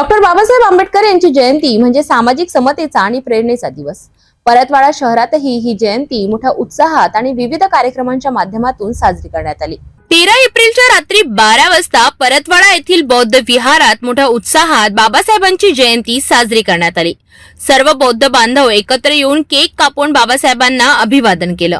Doctor Babasaheb Ambedkar यांची जयंती म्हणजे सामाजिक समतेचा आणि प्रेरणेचा दिवस. परतवाडा शहरातही ही जयंती मोठ्या उत्साहात आणि विविध कार्यक्रमांच्या माध्यमातून साजरी करण्यात आली. तेरा एप्रिलच्या रात्री बारा वाजता परतवाडा येथील बौद्ध विहारात मोठ्या उत्साहात बाबासाहेबांची जयंती साजरी करण्यात आली. सर्व बौद्ध बांधव एकत्र येऊन केक कापून बाबासाहेबांना अभिवादन केलं.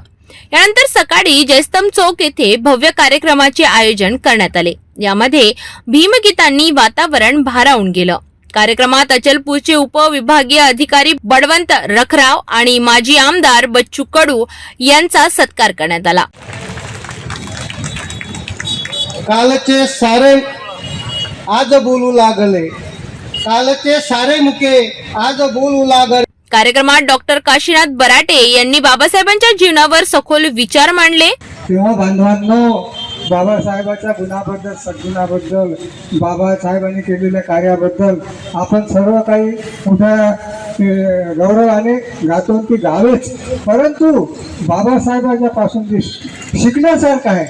यानंतर सकाळी जयस्तंभ चौक येथे भव्य कार्यक्रमाचे आयोजन करण्यात आले. यामध्ये भीमगीतांनी वातावरण भारावून गेलं. कार्यक्रमात अचलपूरचे उपविभागीय अधिकारी बडवंत रखराव आणि माजी आमदार बच्चू कडू यांचा सत्कार करण्यात आला. कालचे सारे आज बोलू लागले. कालचे सारे मुके आज बोलू लागले. कार्यक्रमात डॉक्टर काशीनाथ बराटे यांनी बाबासाहेबांच्या जीवनावर सखोल विचार मांडले. तेव्हा बांधवांनो बाबासाहेबाच्या गुणाबद्दल सद्गुणाबद्दल बाबासाहेबांनी केलेल्या कार्याबद्दल आपण सर्व काही मोठ्या गौरवाने गातून ती गावेच परंतु बाबासाहेबांच्या पासून जे शिकण्यासारखं आहे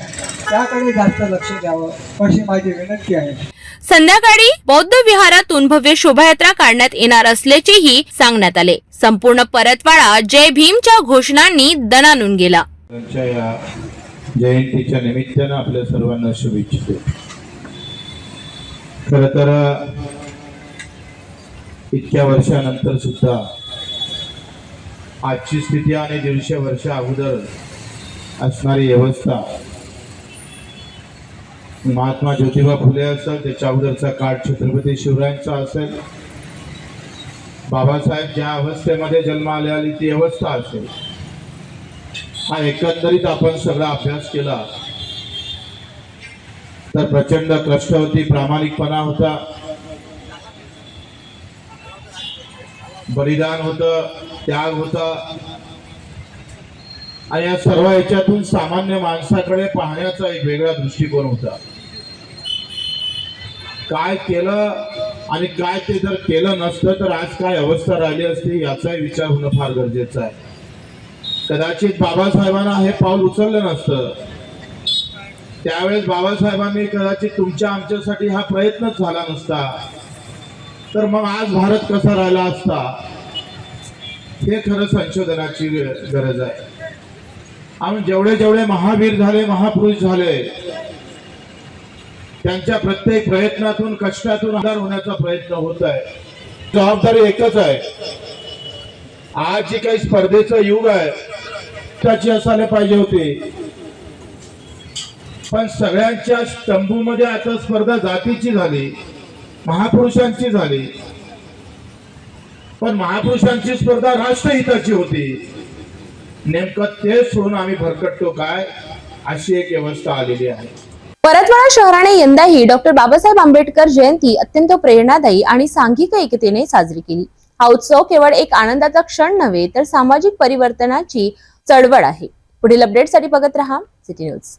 त्याकडे जास्त लक्ष द्यावं अशी माझी विनंती आहे. संध्याकाळी बौद्ध विहारातून भव्य शोभायात्रा काढण्यात येणार असल्याचेही सांगण्यात आले. संपूर्ण परतवाडा जय भीमच्या घोषणांनी दणानून गेला. त्यांच्या या जयंतीच्या निमित्तानं आपल्या सर्वांना शुभेच्छा. खर तर इतक्या वर्षानंतर सुद्धा आजची स्थिती आणि दीडशे वर्ष अगोदर असणारी व्यवस्था महात्मा ज्योतिबा फुले असेल त्याच्या अगोदरचा काळ छत्रपती शिवरायांचा असेल. बाबासाहेब ज्या अवस्थेमध्ये जन्माला आली ती अवस्था असेल. हा एकंदरीत आपण सगळा अभ्यास केला. तर प्रचंड कष्ट होती प्रामाणिकपणा होता. बलिदान होत त्याग होता. आणि या सर्व याच्यातून सामान्य माणसाकडे पाहण्याचा एक वेगळा दृष्टिकोन होता. काय केलं आणि काय ते जर केलं नसतं तर आज काय अवस्था राहिली असती याचाही विचार होणं फार गरजेचं आहे. कदाचित बाबासाहेबांना हे पाऊल उचललं नसतं. त्यावेळेस बाबासाहेबांनी कदाचित तुमच्या आमच्यासाठी हा प्रयत्नच झाला नसता. तर मग आज भारत कसा राहिला असता? हे खरं संशोधनाची गरज आहे. आम्ही जेवढे जेवढे महावीर झाले महापुरुष झाले त्यांच्या प्रत्येक प्रयत्नातून कष्टातून आधार होण्याचा प्रयत्न होत आहे. जबाबदारी एकच आहे. आज जे काही स्पर्धेचं युग आहे त्याची असायला पाहिजे होती. पण सगळ्यांच्या तंबूमध्ये आता स्पर्धा जातीची झाली महापुरुषांची झाली. पण महापुरुषांची स्पर्धा राष्ट्रहिताची होती. नेमकं ते सोडून आम्ही भरकटतो काय? अशी एक व्यवस्था आलेली आहे. परतवाडा शहराने यंदाही डॉक्टर बाबासाहेब आंबेडकर जयंती अत्यंत प्रेरणादायी आणि सांघिक एकतेने साजरी केली. हा उत्सव केवळ एक आनंदाचा क्षण नव्हे तर सामाजिक परिवर्तनाची चळवळ आहे. पुढील अपडेटसाठी बघत रहा सिटी न्यूज